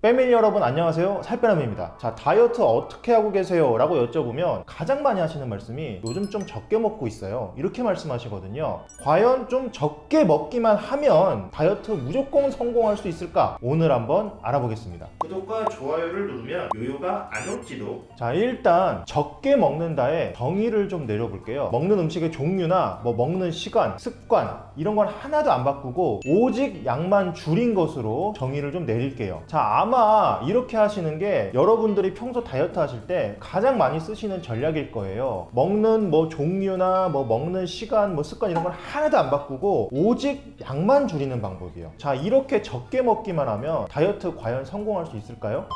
패밀리 여러분 안녕하세요. 살빼남입니다. 자 다이어트 어떻게 하고 계세요? 라고 여쭤보면 가장 많이 하시는 말씀이 요즘 좀 적게 먹고 있어요. 이렇게 말씀하시거든요. 과연 좀 적게 먹기만 하면 다이어트 무조건 성공할 수 있을까? 오늘 한번 알아보겠습니다. 구독과 좋아요를 누르면 요요가 안 올지도. 자 일단 적게 먹는다에 정의를 좀 내려볼게요. 먹는 음식의 종류나 뭐 먹는 시간, 습관 이런 건 하나도 안 바꾸고 오직 양만 줄인 것으로 정의를 좀 내릴게요. 자 아마 이렇게 하시는 게 여러분들이 평소 다이어트 하실 때 가장 많이 쓰시는 전략일 거예요. 먹는 뭐 종류나 뭐 먹는 시간, 뭐 습관 이런 건 하나도 안 바꾸고 오직 양만 줄이는 방법이에요. 자, 이렇게 적게 먹기만 하면 다이어트 과연 성공할 수 있을까요?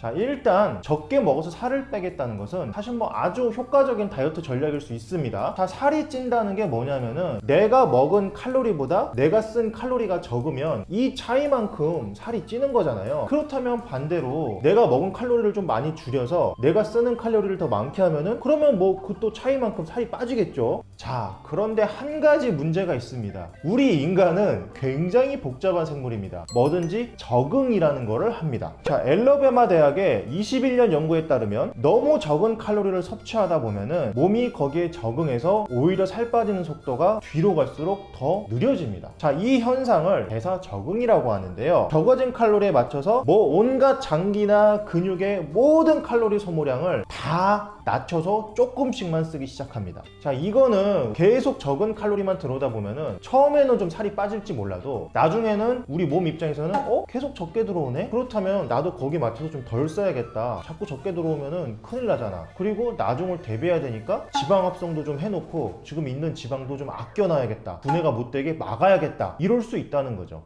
자 일단 적게 먹어서 살을 빼겠다는 것은 사실 뭐 아주 효과적인 다이어트 전략일 수 있습니다. 자 살이 찐다는 게 뭐냐면은 내가 먹은 칼로리보다 내가 쓴 칼로리가 적으면 이 차이만큼 살이 찌는 거잖아요. 그렇다면 반대로 내가 먹은 칼로리를 좀 많이 줄여서 내가 쓰는 칼로리를 더 많게 하면은 그러면 뭐 그 또 차이만큼 살이 빠지겠죠? 자 그런데 한 가지 문제가 있습니다. 우리 인간은 굉장히 복잡한 생물입니다. 뭐든지 적응이라는 거를 합니다. 자 엘러베마 대학 대학의 21년 연구에 따르면 너무 적은 칼로리를 섭취하다 보면은 몸이 거기에 적응해서 오히려 살 빠지는 속도가 뒤로 갈수록 더 느려집니다. 자, 이 현상을 대사 적응이라고 하는데요. 적어진 칼로리에 맞춰서 뭐 온갖 장기나 근육의 모든 칼로리 소모량을 다 낮춰서 조금씩만 쓰기 시작합니다. 자, 이거는 계속 적은 칼로리만 들어오다 보면은 처음에는 좀 살이 빠질지 몰라도 나중에는 우리 몸 입장에서는 어? 계속 적게 들어오네? 그렇다면 나도 거기 맞춰서 좀덜 써야겠다. 자꾸 적게 들어오면은 큰일 나잖아. 그리고 나중을 대비해야 되니까 지방 합성도 좀 해놓고 지금 있는 지방도 좀 아껴놔야겠다. 분해가 못 되게 막아야겠다. 이럴 수 있다는 거죠.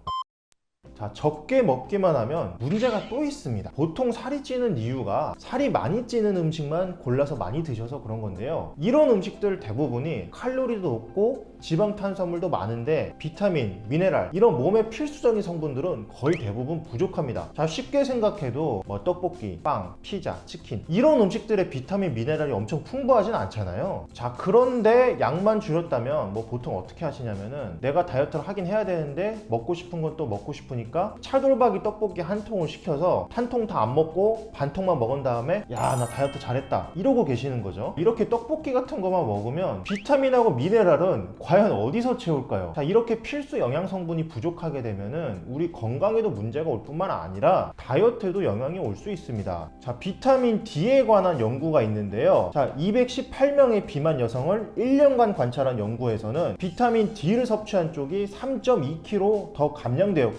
자, 적게 먹기만 하면 문제가 또 있습니다. 보통 살이 찌는 이유가 살이 많이 찌는 음식만 골라서 많이 드셔서 그런 건데요. 이런 음식들 대부분이 칼로리도 높고 지방 탄수화물도 많은데 비타민, 미네랄 이런 몸에 필수적인 성분들은 거의 대부분 부족합니다. 자, 쉽게 생각해도 뭐 떡볶이, 빵, 피자, 치킨 이런 음식들의 비타민, 미네랄이 엄청 풍부하진 않잖아요. 자, 그런데 양만 줄였다면 뭐 보통 어떻게 하시냐면은 내가 다이어트를 하긴 해야 되는데 먹고 싶은 건 또 먹고 싶으니까 보니까 찰돌박이 떡볶이 한 통을 시켜서 한 통 다 안 먹고 반 통만 먹은 다음에 야 나 다이어트 잘했다 이러고 계시는 거죠. 이렇게 떡볶이 같은 거만 먹으면 비타민하고 미네랄은 과연 어디서 채울까요? 자 이렇게 필수 영양 성분이 부족하게 되면은 우리 건강에도 문제가 올 뿐만 아니라 다이어트에도 영향이 올 수 있습니다. 자 비타민 D에 관한 연구가 있는데요. 자 218명의 비만 여성을 1년간 관찰한 연구에서는 비타민 D를 섭취한 쪽이 3.2kg 더 감량되었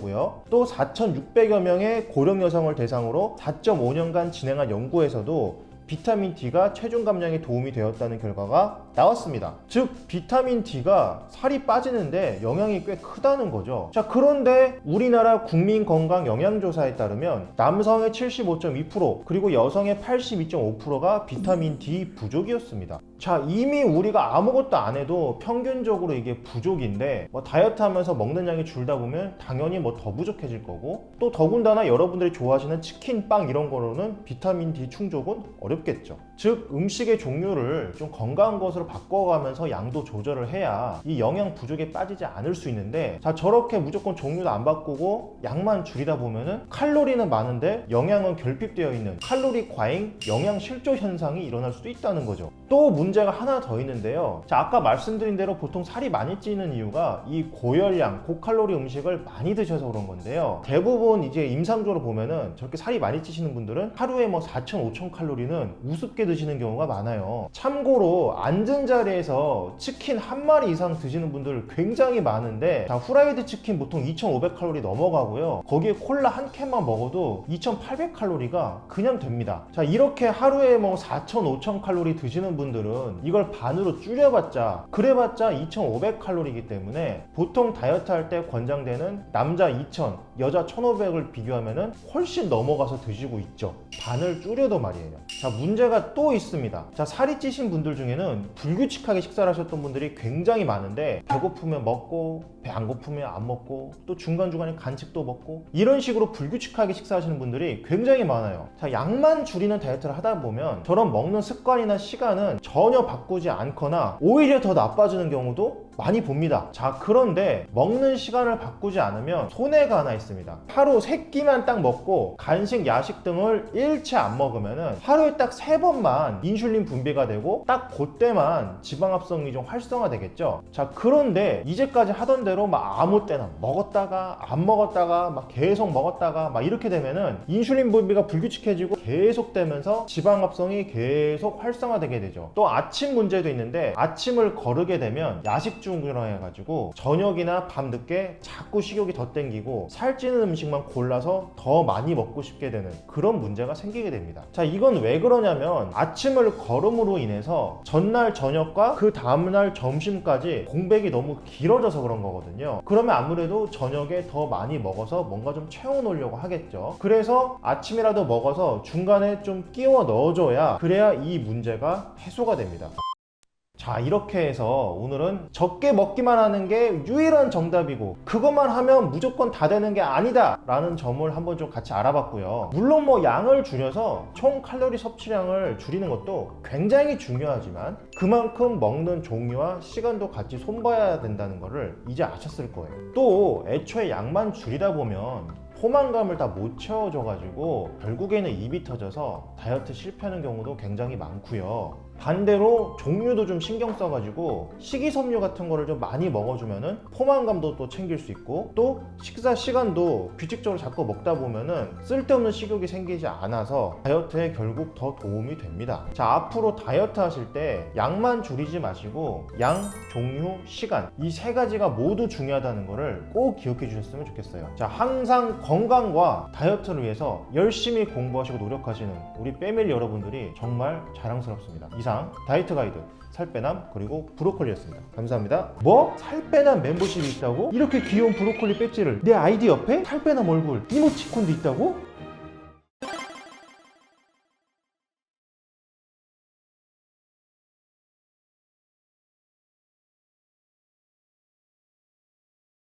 또 4,600여 명의 고령 여성을 대상으로 4.5년간 진행한 연구에서도 비타민 D가 체중 감량에 도움이 되었다는 결과가 나왔습니다. 즉, 비타민 D가 살이 빠지는데 영향이 꽤 크다는 거죠. 자, 그런데 우리나라 국민건강 영양조사에 따르면 남성의 75.2% 그리고 여성의 82.5%가 비타민 D 부족이었습니다. 자, 이미 우리가 아무것도 안 해도 평균적으로 이게 부족인데 뭐 다이어트 하면서 먹는 양이 줄다 보면 당연히 뭐 더 부족해질 거고 또 더군다나 여러분들이 좋아하시는 치킨, 빵 이런 거로는 비타민 D 충족은 어렵겠죠. 즉, 음식의 종류를 좀 건강한 것으로 바꿔가면서 양도 조절을 해야 이 영양 부족에 빠지지 않을 수 있는데 자, 저렇게 무조건 종류도 안 바꾸고 양만 줄이다 보면은 칼로리는 많은데 영양은 결핍되어 있는 칼로리 과잉, 영양 실조 현상이 일어날 수도 있다는 거죠. 또 문제가 하나 더 있는데요. 자, 아까 말씀드린 대로 보통 살이 많이 찌는 이유가 이 고열량, 고칼로리 음식을 많이 드셔서 그런 건데요. 대부분 이제 임상적으로 보면은 저렇게 살이 많이 찌시는 분들은 하루에 뭐 4,000, 5,000 칼로리는 우습게 드시는 경우가 많아요. 참고로 앉은 자리에서 치킨 한 마리 이상 드시는 분들 굉장히 많은데 자, 후라이드 치킨 보통 2,500 칼로리 넘어가고요. 거기에 콜라 한 캔만 먹어도 2,800 칼로리가 그냥 됩니다. 자, 이렇게 하루에 뭐 4,000, 5,000 칼로리 드시는 분들은 이걸 반으로 줄여봤자 그래봤자 2,500 칼로리이기 때문에 보통 다이어트 할 때 권장되는 남자 2,000, 여자 1,500을 비교하면은 훨씬 넘어가서 드시고 있죠. 반을 줄여도 말이에요. 자, 문제가 또 있습니다. 자, 살이 찌신 분들 중에는 불규칙하게 식사를 하셨던 분들이 굉장히 많은데 배고프면 먹고 배 안 고프면 안 먹고 또 중간중간에 간식도 먹고 이런 식으로 불규칙하게 식사하시는 분들이 굉장히 많아요. 자, 양만 줄이는 다이어트를 하다 보면 저런 먹는 습관이나 시간은 전혀 바꾸지 않거나 오히려 더 나빠지는 경우도 많이 봅니다. 자, 그런데 먹는 시간을 바꾸지 않으면 손해가 하나 있습니다. 하루 세 끼만 딱 먹고 간식, 야식 등을 일체 안 먹으면은 하루에 딱세 번만 인슐린 분비가 되고 딱 그때만 지방합성이 좀 활성화되겠죠. 자, 그런데 이제까지 하던 대로 막 아무 때나 먹었다가 안 먹었다가 막 계속 먹었다가 막 이렇게 되면은 인슐린 분비가 불규칙해지고 계속되면서 지방합성이 계속 활성화되게 되죠. 또 아침 문제도 있는데 아침을 거르게 되면 야식 증으로 해가지고 저녁이나 밤 늦게 자꾸 식욕이 더 땡기고 살찌는 음식만 골라서 더 많이 먹고 싶게 되는 그런 문제가 생기게 됩니다. 자, 이건 왜 그러냐면 아침을 걸음으로 인해서 전날 저녁과 그 다음날 점심까지 공백이 너무 길어져서 그런 거거든요. 그러면 아무래도 저녁에 더 많이 먹어서 뭔가 좀 채워 놓으려고 하겠죠. 그래서 아침이라도 먹어서 중간에 좀 끼워 넣어줘야 그래야 이 문제가 해소가 됩니다. 자 이렇게 해서 오늘은 적게 먹기만 하는 게 유일한 정답이고 그것만 하면 무조건 다 되는 게 아니다 라는 점을 한번 좀 같이 알아봤고요 물론 뭐 양을 줄여서 총 칼로리 섭취량을 줄이는 것도 굉장히 중요하지만 그만큼 먹는 종류와 시간도 같이 손봐야 된다는 거를 이제 아셨을 거예요 또 애초에 양만 줄이다 보면 포만감을 다 못 채워줘가지고 결국에는 입이 터져서 다이어트 실패하는 경우도 굉장히 많고요. 반대로 종류도 좀 신경 써가지고 식이섬유 같은 거를 좀 많이 먹어주면은 포만감도 또 챙길 수 있고 또 식사 시간도 규칙적으로 자꾸 먹다 보면은 쓸데없는 식욕이 생기지 않아서 다이어트에 결국 더 도움이 됩니다. 자 앞으로 다이어트 하실 때 양만 줄이지 마시고 양, 종류, 시간 이 세 가지가 모두 중요하다는 거를 꼭 기억해 주셨으면 좋겠어요. 자 항상 건강과 다이어트를 위해서 열심히 공부하시고 노력하시는 우리 패밀리 여러분들이 정말 자랑스럽습니다. 이상 다이어트 가이드 살 빼남 그리고 브로콜리였습니다. 감사합니다. 뭐? 살 빼남 멤버십이 있다고? 이렇게 귀여운 브로콜리 배지를 내 아이디 옆에 살 빼남 얼굴 이모티콘도 있다고?